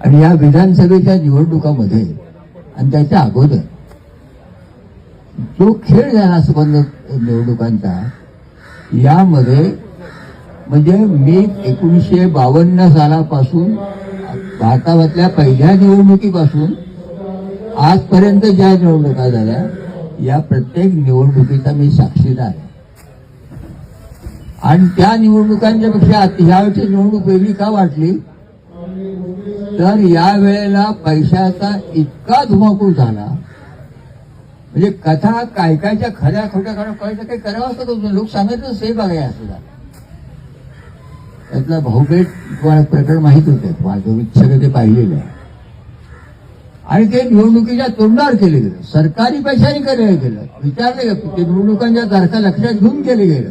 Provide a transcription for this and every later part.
आणि या विधानसभेच्या निवडणुकामध्ये आणि त्याच्या अगोदर जो खेळ झाला संबंध निवडणुकांचा यामध्ये म्हणजे मी एकोणीसशे बावन्न सालापासून भारतामधल्या पहिल्या निवडणुकीपासून आजपर्यंत ज्या निवडणुका झाल्या या प्रत्येक निवडणुकीचा मी साक्षीदार आहे. आणि त्या निवडणुकांच्या पेक्षा निवडणूक वेगळी का वाटली? तर या वेळेला पैशाचा इतका धुमाकूळ झाला. म्हणजे कथा काय कायच्या खऱ्या खोट्या खरं कळायचं काही करावं असतं लोक सांगायचं से बघाय असं त्यातला भाऊपेठ तुम्हाला प्रकरण माहीत होते. तुम्हाला तुम्ही सगळं ते पाहिलेलं आहे. आणि ते निवडणुकीच्या तोंडावर केले गेलं. सरकारी पैशाने केलं गेलं. विचारलं गेलं. ते निवडणुकांच्या तारखा लक्षात घेऊन केलं गेलं.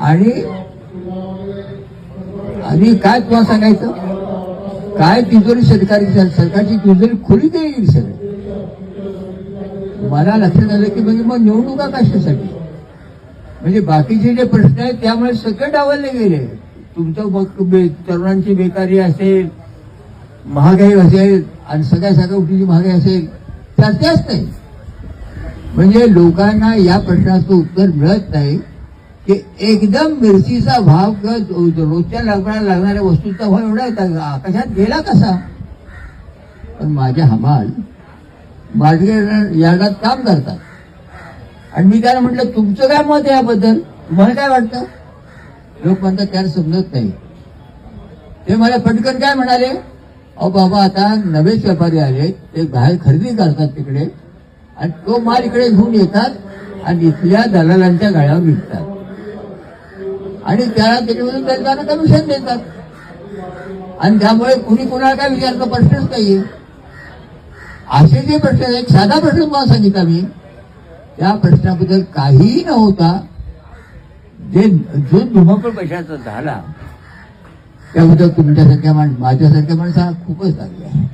आणि आणि काय तुम्हाला सांगायचं? काय तिजोरी सरकारी सरकारची तिजोरी खुली येईल सगळी. मला लक्षात आलं की म्हणजे मग निवडणुका कशासाठी? म्हणजे बाकीचे जे प्रश्न आहेत त्यामुळे सगळे डावलले गेले. तुमचं मग बे- तरुणांची बेकारी असेल महागाई असेल आणि सगळ्या सगळ्या गोष्टीची महागाई असेल त्याच नाही. म्हणजे लोकांना या प्रश्नाचं उत्तर मिळत नाही. की एकदम मिरचीचा भाव किंवा रोजच्या लागणाऱ्या लागणाऱ्या वस्तूंचा भाव एवढा येतात आकाशात गेला कसा? पण माझ्या हमाल मार्केट यार्डात काम करतात. आणि मी त्याला म्हटलं तुमचं काय मत आहे याबद्दल? तुम्हाला काय वाटतं? लोक म्हणतात त्याला समजत नाही. ते मला पटकन काय म्हणाले? अहो बाबा आता नवेच व्यापारी आले ते बाहेर खरेदी करतात तिकडे. आणि तो माल इकडे घेऊन येतात आणि इथल्या दलालांच्या गाळ्यावर विकतात. आणि त्याला त्याच्यामधून त्यांना कमिशन देतात. आणि त्यामुळे कुणी कुणाला काय विचारचा प्रश्नच नाही असे जे प्रश्न एक साधा प्रश्न तुम्हाला सांगितला मी. त्या प्रश्नाबद्दल काहीही नव्हता जे जो धुमाकूळ पैशाचा झाला त्याबद्दल तुमच्यासारख्या माणस माझ्यासारख्या माणसाला खूपच लागले आहे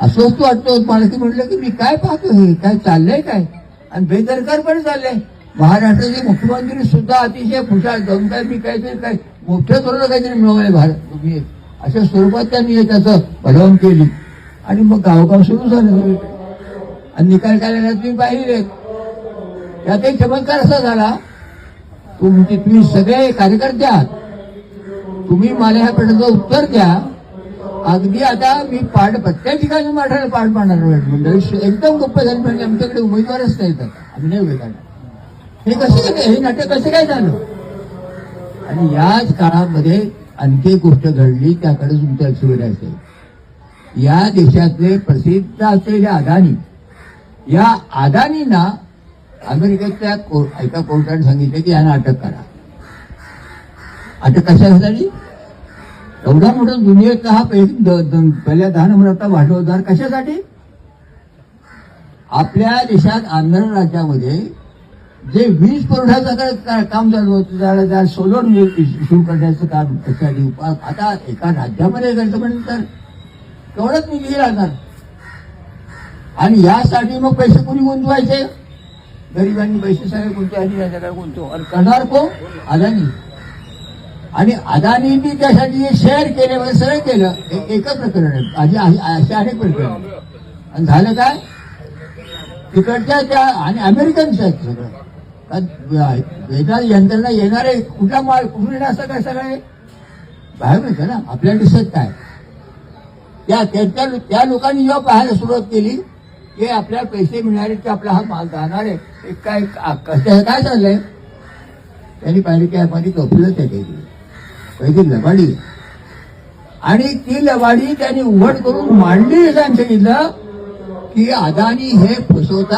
अस्वस्थ वाटतो मला की म्हटलं की मी काय पाहतो हे? काय चाललंय काय? आणि बेदरकार पण चाललंय महाराष्ट्राचे मुख्यमंत्री सुद्धा अतिशय खुशाल जाऊन काय मी काहीतरी काय मोठ्या धोरण काहीतरी मिळवले भारत. तुम्ही अशा स्वरूपात त्यांनी त्याचं भरवून केली. आणि मग गावगाव सुरू झालं. आणि निकाल काढल्याला तुम्ही पाहिले त्यात एक चमत्कार असा झाला. तुमचे तुम्ही सगळे कार्यकर्ते आहात. तुम्ही मला ह्या प्रश्नाचं उत्तर द्या. अगदी आता मी पाठ प्रत्येक ठिकाणी मराठ्याला पाठ पाडणार मंडळी. एकदम गप्प झाली म्हणजे आमच्याकडे उमेदवारच नाहीत. आता आम्ही नाही उभे हे कसे हे नाटक कसं काय झालं? आणि याच काळामध्ये आणखी एक गोष्ट घडली त्याकडे तुमचं लक्ष वेळ असेल. या देशातले प्रसिद्ध असलेले अदानी या अदानींना अमेरिकेतल्या को- एका कोर्टाने सांगितले की यांना अटक करा. अटक कशासाठी एवढा मोठा दुनियेतला हा द- पहिल्या दहा नंबरचा वाढवदार कशासाठी? आपल्या देशात आंध्र राज्यामध्ये जे वीज पुरवठ्याचं काम चालू होतं त्याला सोलर सुरू करण्याचं काम त्यासाठी आता एका राज्यामध्ये करायचं म्हणजे तर तेवढंच निधी राहणार? आणि यासाठी मग पैसे कोणी गुंतवायचे? गरिबांनी पैसे सगळे गुंतवा आणि याच्याकडे गुंतव. आणि करणार कोण? अदानी. आणि अदानींनी त्यासाठी जे शेअर केले म्हणजे सगळं केलं. हे एकच प्रकरण आहे आणि अनेक प्रकरण. आणि झालं काय? तिकडच्या त्या आणि अमेरिकन्स आहेत सगळं. कारण वेदा यंत्रणा आहे कुठला माल कुठून येणार असं काय सगळं आहे? बाहेर ना? आपल्याला दिसत काय त्या त्यांच्या त्या लोकांनी जेव्हा पाहायला सुरुवात केली की आपल्याला पैसे मिळणारे की आपला हा माल जाणार आहे. एक काय कसं काय चाललंय? त्यांनी पाहिलं की माझी कपलंच आहे काही पहिली लबाडी. आणि ती लबाडी त्यांनी उघड करून मांडली. त्यांनी सांगितलं की अदानी हे फसवत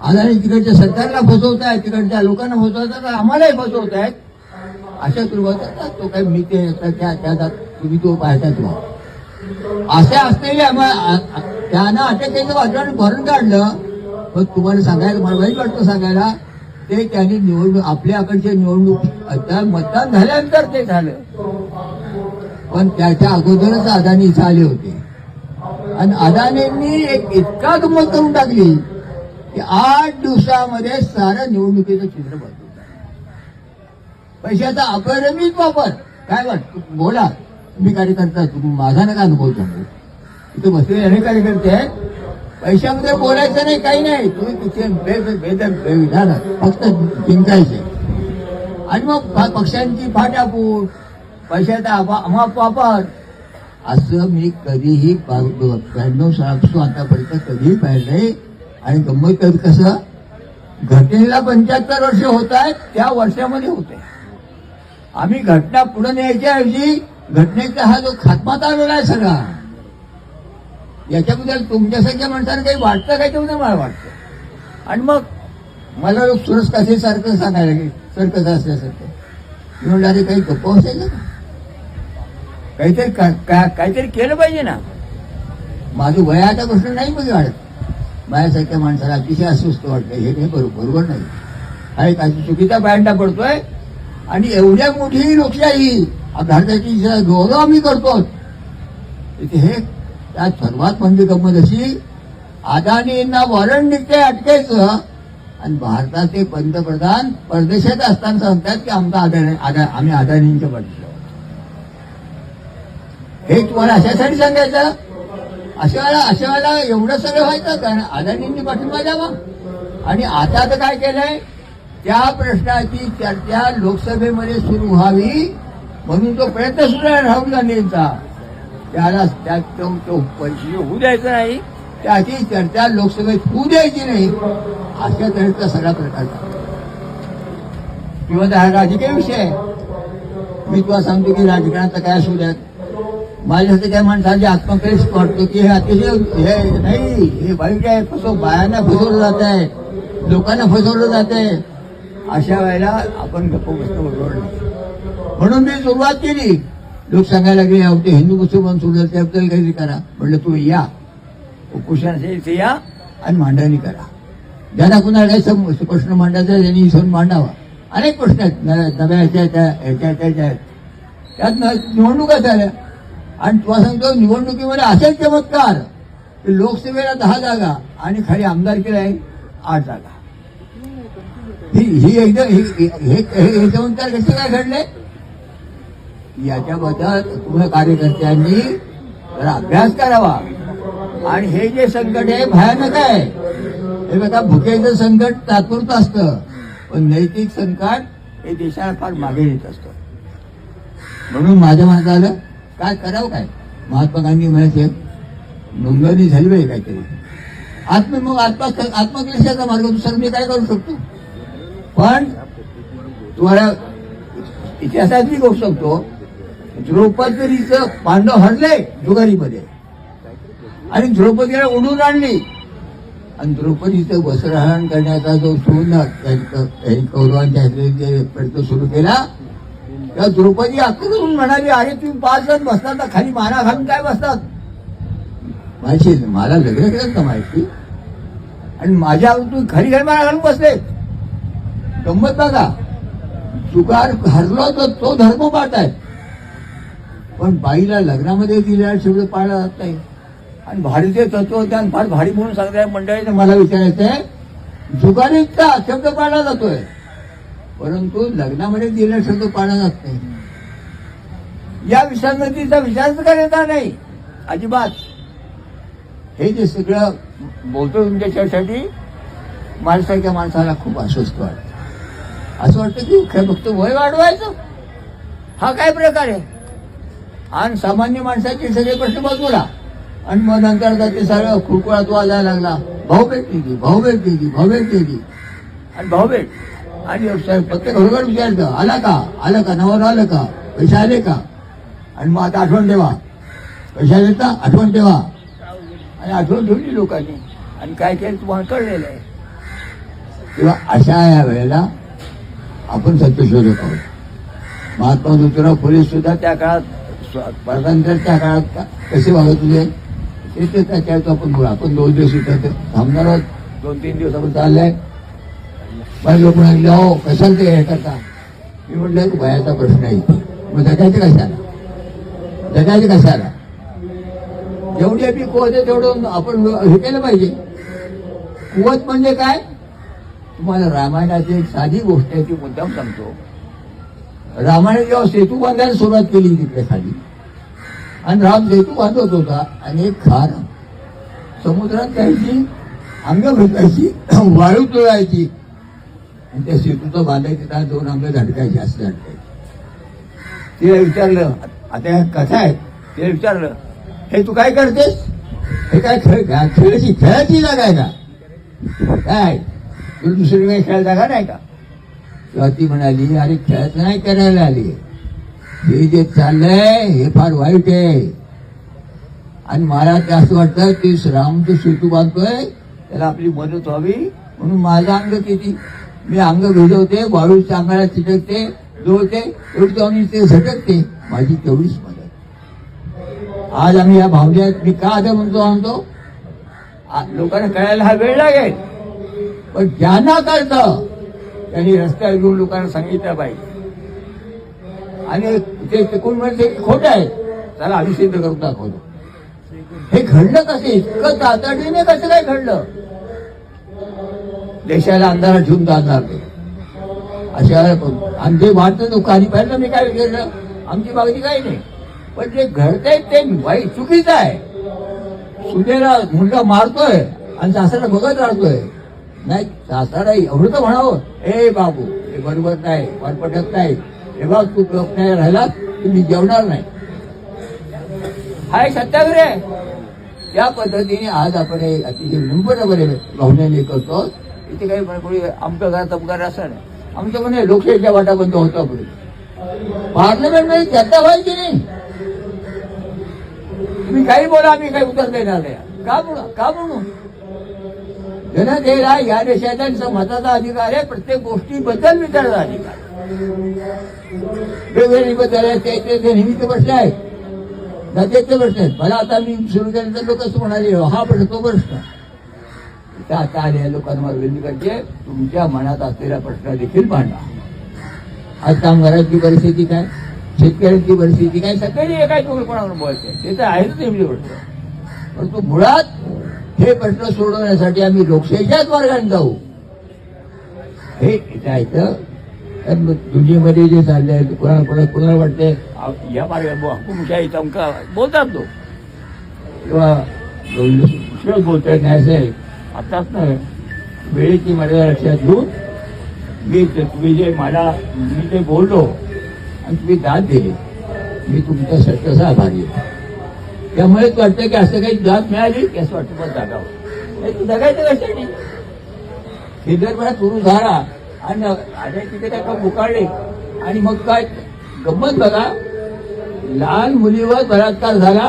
आहेत तिकडच्या सरकारला फसवत आहेत तिकडच्या लोकांना फसवत आहेत आम्हालाही फसवत आहेत अशा स्वरूपात तो काही मी ते त्या त्या- तुम्ही तो पाहता तो असे असलेले आम्हाला त्यांना अटक केलं वाटलं भरून काढलं. पण तुम्हाला सांगायला मला वाईट वाटतं सांगायला ते त्यांनी निवडणूक आपल्याकडचे निवडणूक मतदान झाल्यानंतर ते झालं. पण त्याच्या अगोदरच अदानी झाले आले होते. आणि अदानींनी एक इतका गंमत करून टाकली. की आठ दिवसामध्ये सारं निवडणुकीचं चित्र बदलून पैशाचा अपरिमित वापर. काय वाटत बोला. मी कार्यकर्ता तुम्ही माझा नका अनुभव सांगू. इथे बसलेले अनेक कार्यकर्ते आहेत. पैशामध्ये बोलायचं नाही काही नाही. तुम्ही तिथे बे- बेविधान फक्त जिंकायचे. आणि मग पक्षांची फाटाफूट पैशाचा अमाप वापर. असं मी कधीही ब्याण्णव सालापासून आतापर्यंत कधीही पाहिलं नाही. आणि गंमत कसं? घटनेला पंच्याहत्तर वर्ष होत आहेत त्या वर्षामध्ये होते. आम्ही घटना पुढे न्यायच्या ऐवजी घटनेचा हा जो खात्मा चालवला आहे सगळा याच्याबद्दल तुमच्यासारख्या माणसाने काही वाटतं काय तेवढं मला वाटतं. आणि मग मला लोक सुरस कसेसारखं सांगायला सर सरकस असल्यासारखं म्हणलं अरे काही गप्प असेल का काहीतरी का- काहीतरी केलं पाहिजे ना. माझं वयाचा प्रश्न नाही मग वाढत माझ्यासारख्या माणसाला अतिशय अस्वस्थ वाटतं हे काही बरोबर बरोबर नाही. हा एक अति चुकीचा पॅन्टा पडतोय. आणि एवढ्या मोठी लोकशाही भारताची गौरव आम्ही करतो हे त्यात सर्वात म्हणजे गंमत अशी अदानींना वॉरंट निघते अटकायचं आणि भारताचे पंतप्रधान परदेशात असताना सांगतात की आमचा अदानी अदा आम्ही अदानींच्या पडलो हे तुम्हाला अशासाठी सांगायचं? अशा वेळेला अशा वेळेला एवढं सगळं व्हायचं कारण अदानींनी पाठिंबा द्यावा. आणि आता तर काय केलंय? त्या प्रश्नाची चर्चा लोकसभेमध्ये सुरू व्हावी म्हणून तो प्रयत्न सुरू आहे राहुल गांधींचा. त्याला त्यात तो पैसे होऊ द्यायचा नाही. त्याची चर्चा लोकसभेत होऊ द्यायची नाही. अशा तऱ्हेचा सगळा प्रकार किंवा हा राजकीय विषय मी तुला सांगतो की राजकारणाचा काय असू द्यात. माझ्यासाठी त्या माणसाचे आत्मक्लेश वाटतो की हे अतिशय हे नाही हे वाईट आहे कसं बायांना फसवलं जात आहे लोकांना फसवलं जात आहे अशा वेळेला आपण गप्प बसतो बरोबर नाही. म्हणून मी सुरुवात केली. लोक सांगायला लागले होते हिंदू मुसलमान सुरू त्याबद्दल काहीतरी करा. म्हटलं तुम्ही या उपोषण इथे या आणि मांडणी करा. ज्यांना कुणाला काही प्रश्न मांडायचा त्यांनी इथून मांडावा. अनेक प्रश्न आहेत. नव्या ह्याच्या त्या ह्याच्या आहेत. त्यात निवडणुका झाल्या. आणि तुम्हाला सांगतो निवडणुकीमध्ये असेल चमत्कार की लोकसभेला दहा जागा आणि खाली आमदारकीला आहे आठ जागा. ही ही एकदम हे हे- चमत्कार कसे काय घडले? याच्याबद्दल तुम्ही कार्यकर्त्यांनी जरा अभ्यास करावा. आणि हे जे संकट आहे भयानक आहे. हे बघा भुकेचं संकट तात्पुरतं असतं पण नैतिक संकट हे देशाला फार मागे येत असतं. म्हणून माझ्या मनात आलं काय करावं काय? महात्मा गांधी म्हणायचे नोंदणी झाली पाहिजे काहीतरी. आत्म मग आत्मा आत्मक्लेशाचा मार्ग दुसरा मी काय करू शकतो? पण तुम्हाला इतिहासात मी करू शकतो द्रौपदीचं पांडव हरले जुगारीमध्ये. आणि द्रौपदीला उडून आणली. आणि द्रौपदीचं वस्त्रहरण करण्याचा जो सुवर्ण कौरवांच्या प्रयत्न सुरू केला तेव्हा द्रौपदी आक्रमून म्हणाली अरे तुम्ही पाच जण बसतात ना खाली माना घालून काय बसतात? माहिती मला लग्न केलं का माहिती? आणि माझ्या तुम्ही खाली खाली माना घालून बसले. गंमत बघा. जुगार हरलो तर तो धर्म पाळतायत पण बाईला लग्नामध्ये दिलेला शब्द पाळला जात नाही. आणि भारतीय तत्वज्ञान फार भारी म्हणून सांगताय मंडळीने मला विचारायचं आहे जुगारीचा शब्द पाळला जातोय. परंतु लग्नामध्ये दिलं शब्द पाळला जात नाही. या विसंगतीचा विचारच करता नाही? अजिबात. हे जे सगळं बोलतो तुमच्यासाठी माझ्यासारख्या माणसाला खूप अस्वस्थ वाटतं. असं वाटतं की काय फक्त वय वाढवायचं? हा काय प्रकार आहे? आणि सामान्य माणसाचे सगळे प्रश्न बाजूला. आणि मग नंतर आता ते सगळं खुळकुळात वाजायला लागला. भाऊ भेट केली भाऊ भेट दिली भाऊ भेट आणि भाऊ भेट आणि साहेब प्रत्येक घरोघर विचारतं आला का? आलं का? नवर आलं का? पैसे आले का? आणि मग आता आठवण ठेवा. पैसे आले का आठवण ठेवा. आणि आठवण ठेवली लोकांनी. आणि काय काय तुम्हाला कळलेलं आहे. किंवा अशा या वेळेला आपण सत्यशोधक आहोत. महात्मा ज्योतिराव फुले सुद्धा त्या काळात स्व- स्वातंत्र्याच्या काळात कसे वागत होते? ते त्याच्या आपण बोला आपण दोन दिवस इथं थांबणार आहोत. दोन तीन दिवस आपण चाललंय माझे लोक म्हणाले अहो कशाला ते हे करता मी म्हटलं वयाचा प्रश्न आहे इथे. मग जगायचं कशाला? जगायचं कशाला? जेवढी आपली कुवत आहे तेवढं आपण हे केलं पाहिजे. कुवत म्हणजे काय? तुम्हाला रामायणाची एक साधी गोष्ट आहे ती मुद्दाम सांगतो. रामायण जेव्हा सेतू बांधायला सुरुवात केली तिकडे खाली आणि राम सेतू बांधत होता आणि एक खार समुद्रात जायची अंग भेटायची वाळू तुळायची आणि त्या सेतूचं बांधायची त्या दोन अंग झटकायची असं झटकायची तिला विचारलं आता ह्या कथा आहे तिला विचारलं हे तू काय करतेस? हे काय खेळ का खेळाची खेळाची जागा आहे का? काय? तुला दुसरी काही खेळ जागा नाही का? तेव्हा ती म्हणाली अरे खेळत नाही करायला आली. हे जे चाललंय हे फार वाईट आहे. आणि मला ते असं वाटतं की राम जो सेतू बांधतोय त्याला आपली मदत व्हावी म्हणून माझं अंग किती मी अंग भिजवते वाळूच्या अंगाला चिटकते जोडते एवढी जाऊन ते झटकते माझी तेवढीच मदत. आज आम्ही या भावनेत मी का आता म्हणतो? आणतो लोकांना कळायला हा वेळ लागेल. पण ज्यांना कळतं त्यांनी रस्त्यावर घेऊन लोकांना सांगितलं पाहिजे. आणि ते चुकून म्हणते की खोटं आहे. त्याला अभिषेक करून दाखवतो. हे घडलं कसं? इतकं तातडीने कसं काय घडलं? देशाला अंधारात घेऊन जाणार ते अशा आणि ते वाटतं तो पाहिलं मी काय केलं आमची मागणी काही नाही. पण जे घडतंय ते वाईट चुकीचं आहे. सुनेला मुलगा मारतोय आणि सासऱ्याला बघत राहतोय. नाही सासरा एवढं तर म्हणावं ए बाबू हे बरोबर नाही वाटपटत नाही. हे बाब तू गप नाही राहिला तुम्ही जेवणार नाही. हाय सत्याग्रह. आहे पद्धतीने आज आपण अतिशय विनम्रपणे भावनेने करतो. इथे काही कोणी आमच्या घरात अपघात असा नाही आमचं म्हणे लोकशाहीच्या वाटा बंद होता पुढे? पार्लमेंटमध्ये चर्चा व्हायची नाही? तुम्ही काही बोला आम्ही काही उत्तर देणार नाही. का म्हणू का म्हणू जनतेला या देशाचा मताचा अधिकार आहे प्रत्येक गोष्टीबद्दल विचारायचा अधिकार वेगवेगळे बद्दल आहे ते नेहमीचे प्रश्न आहेत. नद्याचे प्रश्न आहेत. मला आता मी सुरू केल्यानंतर लोक असं म्हणाले हा प्रश्न तो प्रश्न. इथं आता आलेल्या लोकांना विनंती करते तुमच्या मनात असलेला प्रश्न देखील मांडा आज कामगारांची परिस्थिती काय? शेतकऱ्यांची परिस्थिती काय? सगळी एकाच कोणावर बोलते. ते तर आहेच नेमली गोष्ट. परंतु मुळात हे प्रश्न सोडवण्यासाठी आम्ही लोकशाहीच्याच मार्गाने जाऊ. हे मग दुनियेमध्ये जे चाललंय कोणाला कोणाला कोणाला वाटते या हुकुमशाही चमका बोलतात तो किंवा बोलतोय न्यायसाहेब आताच नाही. वेळेची मर्यादा लक्षात घेऊन मी ते- तुम्ही जे मला मी जे बोललो आणि तुम्ही दाद दिली मी तुमच्या सत्याचा आभारी आहे. त्यामुळेच वाटतं की असं काही दाद मिळाली की असं वाटतं पण जागावं. नाही तू जगायचं कशाने विदर्भात सुरू झाला आणि आणि तिथे काय का मुकाळले आणि मग काय गंमत बघा लहान मुलीवर बलात्कार झाला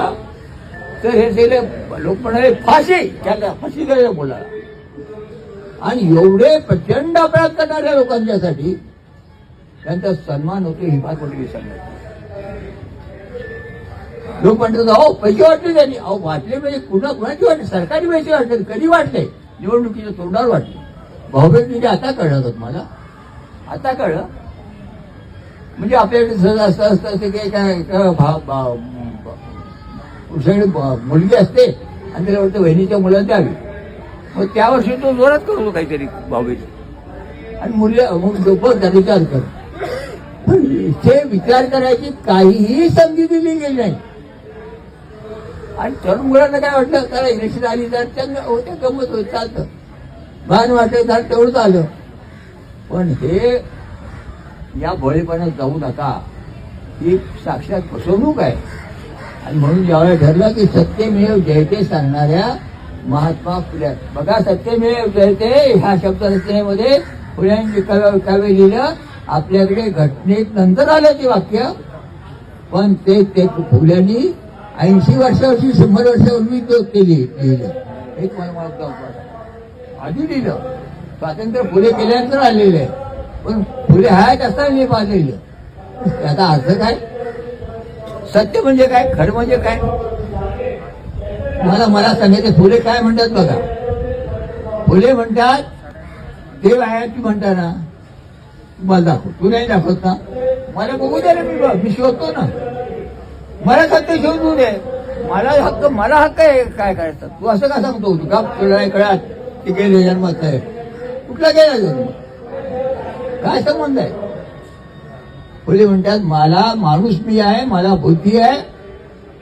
तर हे दिले लोक म्हणाले फाशी. त्याला फाशी द्यायला मुलाला आणि एवढे प्रचंड अपराध करणाऱ्या लोकांच्यासाठी त्यांचा सन्मान होतो ही फार मोठी सांगत लोक म्हणतात अहो पैसे वाटले त्यांनी. अहो वाटले म्हणजे कुणा कुणाची वाटले? सरकारी पैसे वाटले. कधी वाटले? निवडणुकीच्या तोंडावर वाटले. भाऊबेट म्हणजे आता कळलं का तुम्हाला? आता कळलं. म्हणजे आपल्याकडे सहज असं असतं असं की काय काय मुलगी असते आणि त्याला वाटतं बहिणीच्या मुलाला द्यावी मग त्या वर्षी तो जोरात करतो काहीतरी भाऊबीज. आणि मुलं मग बघ त्या विचार कर पण इथे विचार करायची काहीही संधी दिली गेली नाही. आणि तरुण मुलांना काय वाटलं? त्याला इलेक्शन आली तर त्यांना होते गमत होत चालतं. भान वाटलं झालं तेवढंच आलं. पण हे या भोळेपणात जाऊ नका. ही साक्षात फसवणूक आहे. आणि म्हणून ज्यावेळेला ठरलं की सत्यमेव जयते सांगणाऱ्या महात्मा फुल्या बघा सत्यमेव जयते ह्या शब्द रचनेमध्ये फुल्यांनी काव्य काव्य लिहिलं आपल्याकडे घटनेत नंतर आलं ते वाक्य. पण ते ते फुल्यांनी ऐंशी वर्षावर्षी शंभर वर्षापूर्वी तो ते लिहिलं. एक मला आधी लिहिलं. स्वातंत्र्य फुले केल्यानंतर आलेलं आहे. पण फुले आहेत असताना मी पाहिलेलं त्याचा अर्थ काय? सत्य म्हणजे काय? खरं म्हणजे काय? मला मला सांगायचं फुले काय म्हणतात बघा? फुले म्हणतात देव आहे तू म्हणता ना? मला दाखव तू नाही दाखवत ना मला बघू द्या ना मी बघ, मी शोधतो ना. मला सत्य शोधू दे. मला हक्क मला हक्क आहे काय करायचं? तू असं का सांगतो? तू का तुला कळत की गेले जन्मात आहे कुठला गेला जन्म? काय संबंध आहे? फुले म्हणतात मला माणूस मी आहे मला बुद्धी आहे.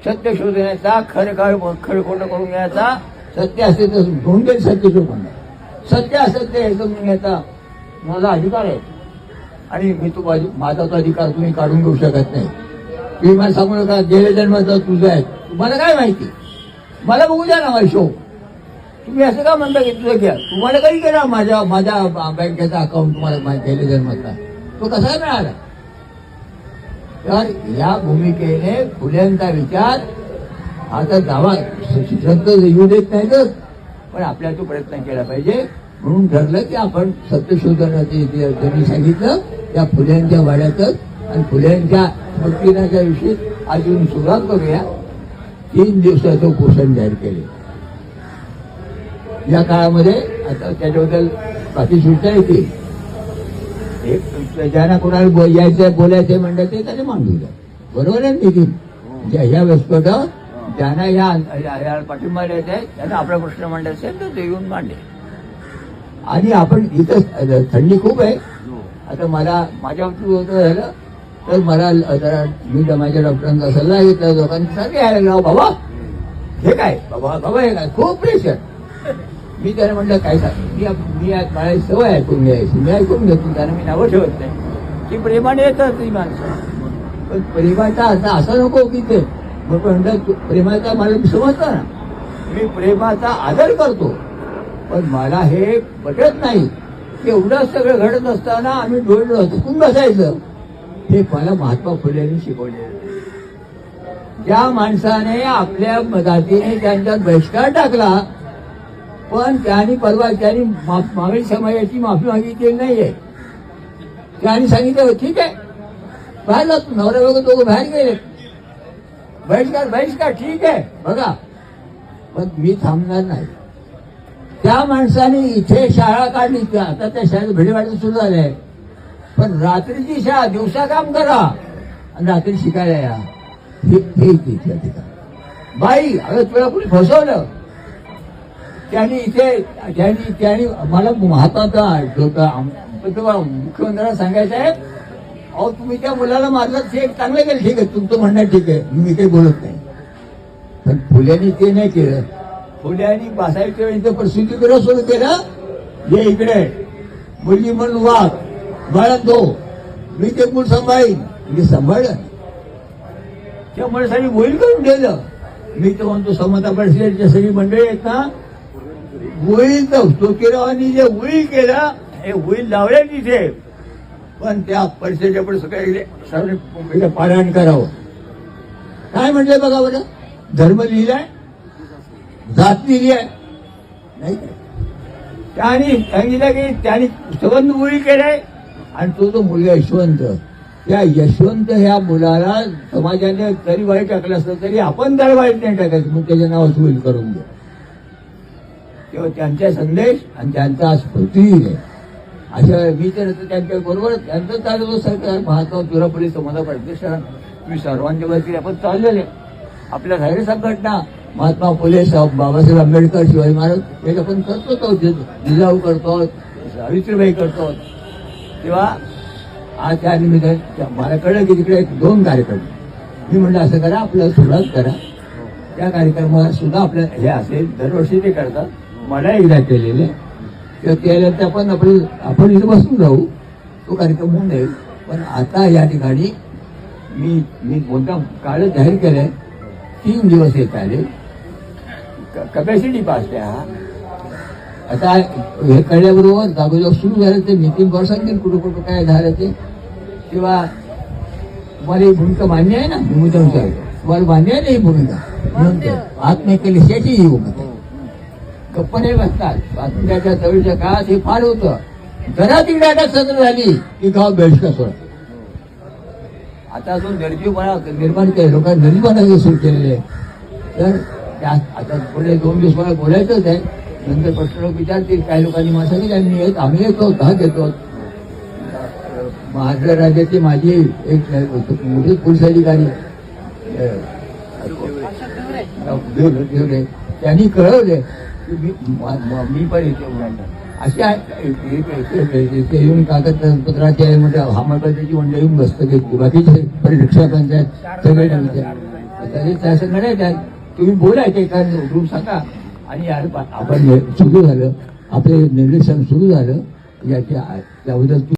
सत्य शोधण्याचा खरं काय खरं खोटं करून घ्यायचा? सत्य असेल तर ढोंगेल सत्य शोधून सत्य असत्य हे समजून घ्यायचा माझा अधिकार आहे. आणि मी तू माझी- माझा तो अधिकार तुम्ही काढून घेऊ शकत नाही. तुम्ही मला सांगू नका गेल्या जन्माचा तुझं आहे. तुम्हाला काय माहिती? मला बघू द्या ना माझा शो. तुम्ही असं का म्हणता की तुझं घ्या? तुम्हाला कधी केला माझ्या माझ्या बँकेचा अकाउंट तुम्हाला गेल्या जन्माचा तो कसा काय मिळाला? तर या भूमिकेने फुल्यांचा विचार आता दावा शिक्षण तर येऊ देत नाहीतच पण आपल्या तो प्रयत्न केला पाहिजे. म्हणून ठरलं की आपण सत्यशोधनाचे त्यांनी सांगितलं त्या फुल्यांच्या वाड्यातच आणि फुल्यांच्या भक्तीनाच्या विषयी अजून सुरुवात करूया. तीन दिवसाचं उपोषण जाहीर केले. या काळामध्ये आता त्याच्याबद्दल बाकी सूचना येतील. ज्यांना कोणाला बो- यायचं बोलायचं म्हणलं ते त्याने मांडू द्या बरोबर आहे नितीन? ज्या ह्या व्यासपीठ ज्यांना या या- या पाठिंबा द्यायचा आहे त्यांना आपला प्रश्न मांडायचा असेल तर ते येऊन मांडे आणि आपण इथं थंडी खूप आहे. आता मला माझ्या बाबतीत होतं झालं तर मला जरा मी माझ्या डॉक्टरांचा सल्ला घेतला लोकांनी सांगे यायला लाव बाबा हे काय? बाबा बाबा हे काय? खूप प्रेशर मी त्याला म्हटलं काय सांग? मी मी आज मला सवय ऐकून घ्यायची. मी ऐकून घेतो त्यानं मी नावं ठेवत नाही. की प्रेमाने येतात ती माणसं. पण प्रेमाचा अर्थ असा नको की ते मग म्हणलं, तू- प्रेमाचा मला समजतं ना. मी प्रेमाचा आदर करतो. पण मला हे पटत नाही. एवढं सगळं घडत असताना आम्ही डोळे हचकून बसायचं. हे मला महात्मा फुलेंनी शिकवले ज्या माणसाने आपल्या जातीने त्यांच्यात बहिष्कार टाकला. पण त्यांनी परवा त्यांनी मा- मागणी समाजाची माफी मागितलेली नाहीये. त्यांनी सांगितलं ठीक आहे. बाहेर जातो नवरा बघा दोघं बाहेर गेले बहिष्कार बहिष्कार ठीक आहे. बघा. पण मी थांबणार नाही. त्या माणसाने इथे शाळा काढली. त्या- आता त्या शाळेत भिडवाडी सुरू झाले पण रात्रीची शाळा दिवसा काम करा. आणि रात्री शिकायला या. ठीक ठीक तिथल्या बाई अगं तुला कुणी फसवलं? त्यांनी इथे त्यांनी त्यांनी मला महात्माचा होता. मुख्यमंत्र्यांना सांगायचं आहे अहो तुम्ही त्या मुलाला मारलं ते चांगलं केलं ठीक आहे तुमचं म्हणणं ठीक आहे मी काही बोलत नाही. पण फुल्यानी ते नाही केलं. फुल्यांनी वेळेचं यांचं प्रसिद्धीकरण सुरू केलं. हे इकडे. मुलगी म्हणून वाघ. बाळत दो हो. मी ते मूल सांभाळीन. मी सांभाळलं त्या माणसाने होईल करून दिलं मी तर म्हणतो समता परिषदेच्या सगळी मंडळी आहेत ना होईल तर जोतीरावांनी जे होईल केला हे होईल लावले तिथे पण त्या परिषदेच्या पण सगळे पारायण करावं. काय म्हटलंय बघा बरं? धर्म लिहिलाय जात लिहिली आहे. नाही त्याने त्यांनी सांगितलं की त्याने संबंध मुली केलाय आणि तो जो मुलगा यशवंत. त्या यशवंत ह्या मुलाला समाजाने तरी वाईट टाकलं असलं तरी आपण त्याला वाईट नाही टाकायचं. मग त्याच्या नावाचं होईल करून घ्या. किंवा त्यांचा संदेश आणि त्यांचा स्फूर्ती आहे अशा मी तर त्यांच्या बरोबर त्यांचं चालू सरकार. महात्मा तुरापुरी समाजा प्रतिष्ठान तुम्ही सर्वांच्या वरती आपण चाललेले आपल्या घरी संघटना महात्मा फुले साहेब बाबासाहेब आंबेडकर शिवाजी महाराज हे आपण करतो जिजाऊ करतो सावित्रीबाई करतो. तेव्हा आज त्या निमित्ताने मला कळलं की तिकडे एक दोन कार्यक्रम. मी म्हणलं असं करा आपलं सुरुवात करा. त्या कार्यक्रमाला सुद्धा आपल्या हे असेल. दरवर्षी ते करतात. मला एकदा केलेले तर त्यानंतर आपण आपण आपण इथे बसून राहू तो कार्यक्रम होऊन जाईल. पण आता या ठिकाणी मी मी कोणता काळ जाहीर केलंय तीन दिवस येत आले कपॅसिटी पास द्या आता हे कळल्याबरोबर जागोजाग सुरू झालं ते नितीन गौर सांगतील कुठं कुठं काय झालं ते. किंवा तुम्हाला ही भूमिका मान्य आहे ना? मी विचारतो तुम्हाला मान्य आहे ना ही भूमिका? आत्महत्येची ही भूमिका गप्प बसतात स्वातंत्र्याच्या चळवळीच्या काळात हे फार होतं जरा तिकडे अटक सत्र झाली की गाव बहिष्कार सोडा आता अजून निर्जीवपणा निर्माण केले लोकांनी निर्जीवपणा सुरू केलेले तर त्या आता पुढे दोन दिवस मला बोलायचंच आहे नंतर प्रश्न लोक विचारतील काही लोकांनी मला सांगितलं आम्ही येत आम्ही येतो दहा येतो महाराष्ट्र राज्याची माझी एक मोठी पोलीस अधिकारी त्यांनी कळवले की मी मी पण येते उन्हाळ्यात. अशी आहे- एक- एक- एक- येऊन कागदपत्राचे म्हणजे हा मंडळी येऊन बसतं घेतली बाकीचे परिरक्षा पंचायत सगळे तरी तसं नाही त्यात तुम्ही बोलायचे का उठून सांगा आणि यार आपण हे सुरू झालं आपले निरीक्षण सुरू झालं याच्या त्याबद्दल